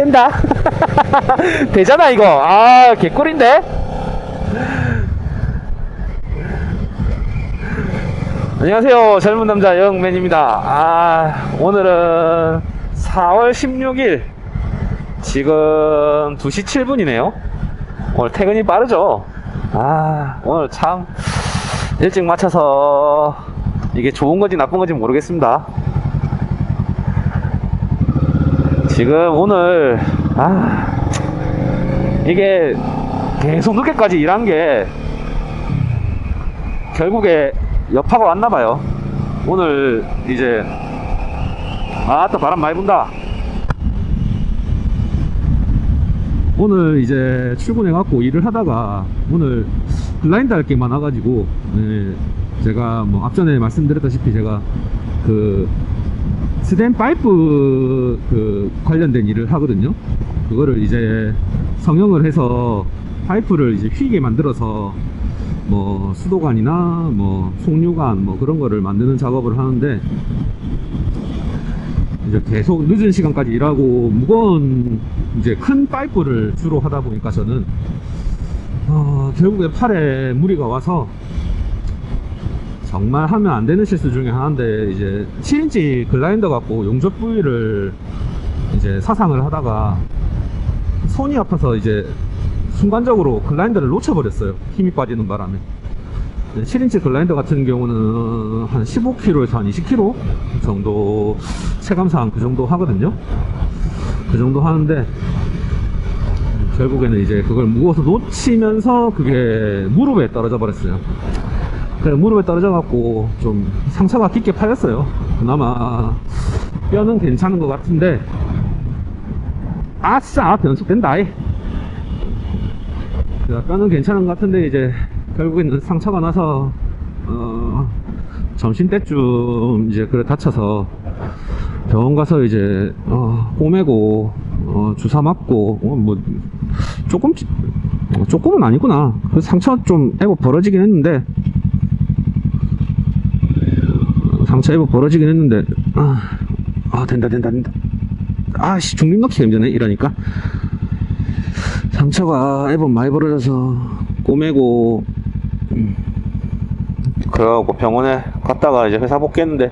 된다. 되잖아, 이거. 아, 개꿀인데? 안녕하세요. 젊은 남자 영맨입니다. 아, 오늘은 4월 16일. 지금 2시 7분이네요. 오늘 퇴근이 빠르죠? 아, 오늘 참 일찍 맞춰서 이게 좋은 건지 나쁜 건지 모르겠습니다. 지금 오늘, 아, 이게 계속 늦게까지 일한 게 결국에 여파가 왔나 봐요. 오늘 이제, 아, 또 바람 많이 분다. 오늘 이제 출근해갖고 일을 하다가 오늘 블라인드 할 게 많아가지고 네, 제가 뭐 앞전에 말씀드렸다시피 제가 그 스댄 파이프 그 관련된 일을 하거든요. 그거를 이제 성형을 해서 파이프를 이제 휘게 만들어서 뭐 수도관이나 뭐 송유관 뭐 그런 거를 만드는 작업을 하는데 이제 계속 늦은 시간까지 일하고 무거운 이제 큰 파이프를 주로 하다 보니까 저는 어, 결국에 팔에 무리가 와서 정말 하면 안 되는 실수 중에 하나인데 이제 7인치 글라인더 갖고 용접 부위를 이제 사상을 하다가 손이 아파서 이제 순간적으로 글라인더를 놓쳐버렸어요. 힘이 빠지는 바람에. 7인치 글라인더 같은 경우는 한 15kg에서 한 20kg 정도 체감상 그 정도 하거든요. 그 정도 하는데 결국에는 이제 그걸 무거워서 놓치면서 그게 무릎에 떨어져 버렸어요 무릎에 떨어져 갖고 좀 상처가 깊게 파였어요. 그나마 뼈는 괜찮은 것 같은데. 아싸 변속된다. 이. 자, 뼈는 괜찮은 것 같은데 이제 결국에는 상처가 나서 어, 점심 때쯤 이제 그래 다쳐서 병원 가서 이제 어, 꼬매고 어, 주사 맞고 어, 뭐 조금 어, 조금은 아니구나. 그 상처 좀 애고 벌어지긴 했는데 애고 벌어지긴 했는데 아, 아 된다 된다 된다. 아씨 중립 넣기 힘드네 이러니까. 상처가 애번 많이 벌어져서 꼬매고 음. 그래갖고 병원에 갔다가 이제 회사 복귀했는데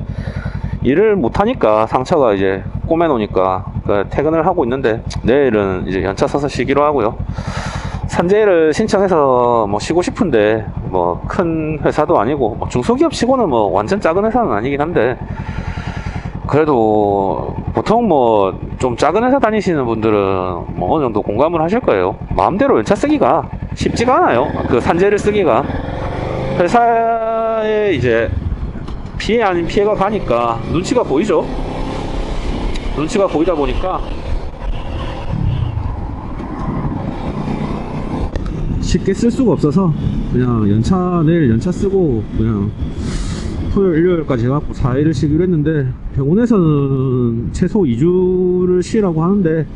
일을 못하니까 상처가 이제 꼬매놓으니까 그 퇴근을 하고 있는데 내일은 이제 연차 써서 쉬기로 하고요 산재를 신청해서 뭐 쉬고 싶은데 뭐 큰 회사도 아니고 뭐 중소기업 치고는 뭐 완전 작은 회사는 아니긴 한데 그래도 보통 뭐 좀 작은 회사 다니시는 분들은 뭐 어느 정도 공감을 하실 거예요. 마음대로 연차 쓰기가 쉽지가 않아요. 그 산재를 쓰기가 회사에 이제 피해 아닌 피해가 가니까 눈치가 보이죠. 눈치가 보이다 보니까 쉽게 쓸 수가 없어서 그냥 연차 내일 연차 쓰고 그냥 토요일 일요일까지 해갖고 4일을 쉬기로 했는데 병원에서는 최소 2주를 쉬라고 하는데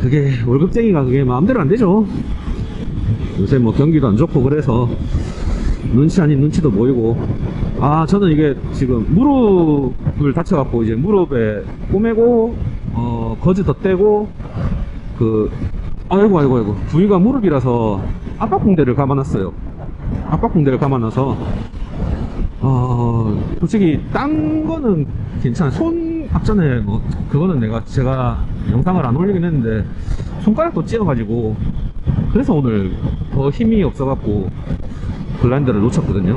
그게 월급쟁이가 그게 마음대로 안 되죠. 요새 뭐 경기도 안 좋고 그래서 눈치 아닌 눈치도 보이고. 아 저는 이게 지금 무릎을 다쳐갖고 이제 무릎에 꼬매고 어 거즈 덧대고 그 아이고 아이고 아이고 부위가 무릎이라서 압박붕대를 감아놨어요 압박붕대를 감아놔서 어, 솔직히, 딴 거는 괜찮아. 손, 앞전에 뭐, 그거는 내가, 제가 영상을 안 올리긴 했는데, 손가락도 찧어가지고, 그래서 오늘 더 힘이 없어갖고, 블라인드를 놓쳤거든요.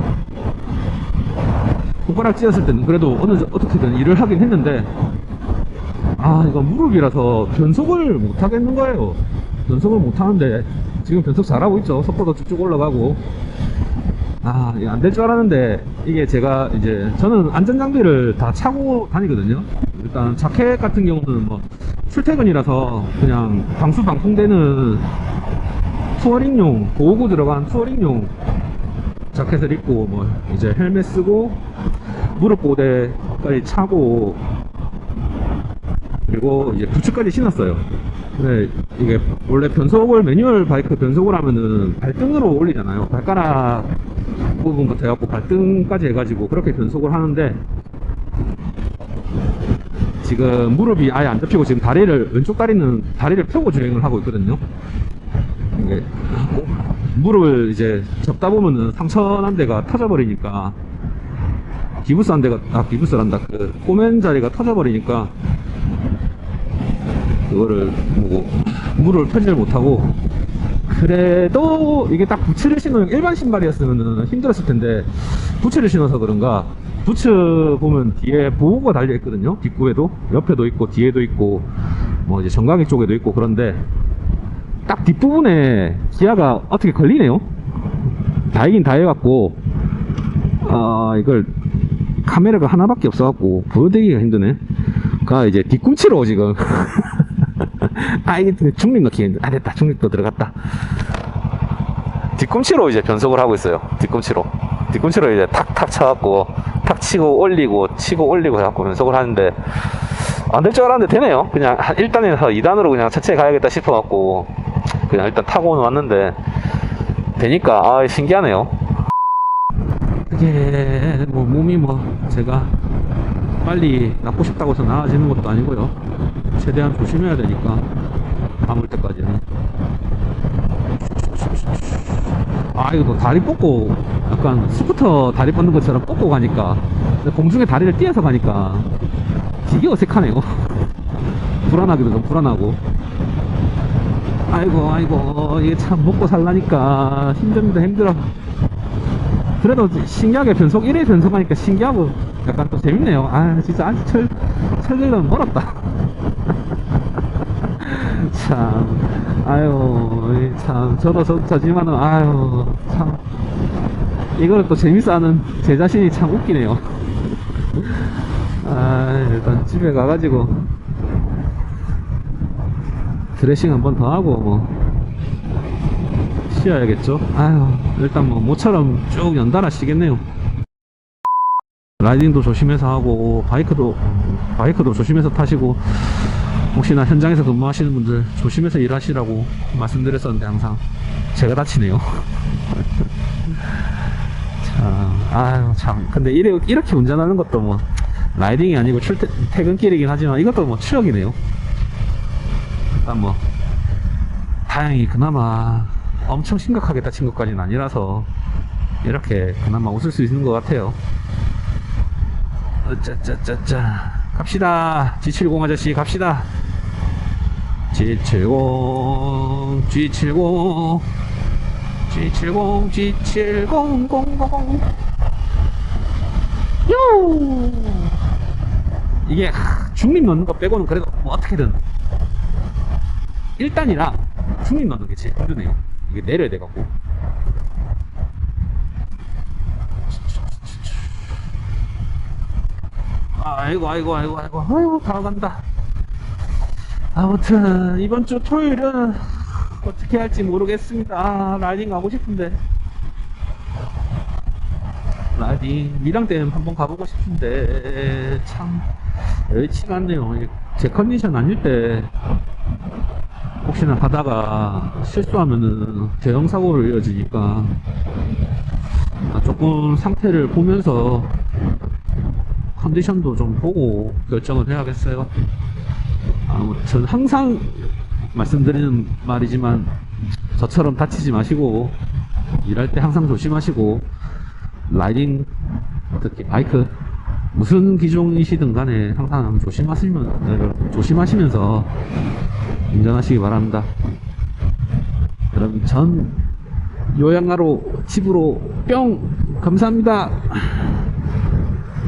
손가락 찧었을 때는 그래도 어느, 정- 어떻게든 일을 하긴 했는데, 아, 이거 무릎이라서 변속을 못 하겠는 거예요. 변속을 못 하는데, 지금 변속 잘하고 있죠. 속도도 쭉쭉 올라가고. 아, 안 될 줄 알았는데, 이게 제가 이제, 저는 안전장비를 다 차고 다니거든요. 일단, 자켓 같은 경우는 뭐, 출퇴근이라서 그냥 방수 방풍되는 투어링용, 보호구 들어간 투어링용 자켓을 입고, 뭐, 이제 헬멧 쓰고, 무릎 보호대까지 차고, 그리고 이제 부츠까지 신었어요. 근데 이게 원래 변속을 매뉴얼 바이크 변속을 하면은 발등으로 올리잖아요. 발가락 부분부터 해갖고 발등까지 해가지고 그렇게 변속을 하는데 지금 무릎이 아예 안 접히고 지금 다리를 왼쪽 다리는 다리를 펴고 주행을 하고 있거든요. 이게 무릎을 이제 접다 보면은 상처 난 데가 터져버리니까 기부스 한 대가 아 기부스란다 그 꼬맨 자리가 터져버리니까 그거를 뭐 무릎을 펴지를 못하고 그래도 이게 딱 부츠를 신으면 일반 신발이었으면 힘들었을 텐데 부츠를 신어서 그런가? 부츠 보면 뒤에 보호가 달려 있거든요. 뒷구에도. 옆에도 있고 뒤에도 있고 뭐 이제 정강이 쪽에도 있고 그런데 딱 뒷부분에 기아가 어떻게 걸리네요. 다이긴 다 해갖고 아 이걸 카메라가 하나밖에 없어갖고 보여드리기가 힘드네. 가 이제 뒤꿈치로 지금 아 이게 중립 넣기 힘들 아 됐다. 중립도 들어갔다. 뒤꿈치로 이제 변속을 하고 있어요. 뒤꿈치로. 뒤꿈치로 이제 탁탁 쳐갖고 탁 치고 올리고 치고 올리고 해갖고 변속을 하는데 안 될 줄 알았는데 되네요. 그냥 한 1단에서 2단으로 그냥 천천히 가야겠다 싶어갖고 그냥 일단 타고는 왔는데 되니까 아 신기하네요. 이게 뭐 몸이 뭐 제가 빨리 낫고 싶다고 해서 나아지는 것도 아니고요 최대한 조심해야 되니까 감을 때까지는 아 이거 뭐 다리 뻗고 약간 스쿠터 다리 뻗는 것처럼 뻗고 가니까 공중에 다리를 띄어서 가니까 되게 어색하네요. 불안하기도 좀 불안하고. 아이고 아이고 이게 참 먹고 살라니까 힘듭니다 힘들어. 그래도 신기하게 변속 1회 변속하니까 신기하고 약간 또 재밌네요. 아 진짜 아직 철, 철길은 멀었다 참 아유 이참 저도 저, 저지만은 아유 참. 이거를 또 재밌어 하는 제 자신이 참 웃기네요. 아 일단 집에 가가지고 드레싱 한 번 더 하고 뭐 쉬어야겠죠? 아유 일단 뭐 모처럼 쭉 연달아 쉬겠네요. 라이딩도 조심해서 하고 바이크도 바이크도 조심해서 타시고 혹시나 현장에서 근무하시는 분들 조심해서 일하시라고 말씀드렸었는데 항상 제가 다치네요. 참 아유 참. 근데 이래, 이렇게 운전하는 것도 뭐 라이딩이 아니고 출퇴, 퇴근길이긴 하지만 이것도 뭐 추억이네요. 일단 뭐 다행히 그나마 엄청 심각하게 다친 것까지는 아니라서 이렇게 그나마 웃을 수 있는 것 같아요. 어짜짜짜짜 갑시다. G70 아저씨 갑시다. G70 G70. G70 G70 000 요! 이게 하, 중립 넣는 거 빼고는 그래도 뭐 어떻게든. 1단이라 중립 넣는 게 제일 힘드네요. 이게 내려야 돼갖고 아이고 아이고 아이고 아이고. 아이고 다 간다. 아무튼 이번 주 토요일은 어떻게 할지 모르겠습니다. 아, 라이딩 가고 싶은데. 라이딩 밀양댐 한번 가보고 싶은데. 참 여의치가 않네요. 제 컨디션 아닐 때. 혹시나 가다가 실수하면은 대형 사고로 이어지니까. 아, 조금 상태를 보면서 컨디션도 좀 보고 결정을 해야겠어요. 아무튼 항상 말씀드리는 말이지만 저처럼 다치지 마시고 일할 때 항상 조심하시고 라이딩 특히 바이크 무슨 기종이시든 간에 항상 조심하시면 조심하시면서 운전하시기 바랍니다. 그럼 전 요양하러 집으로 뿅 감사합니다.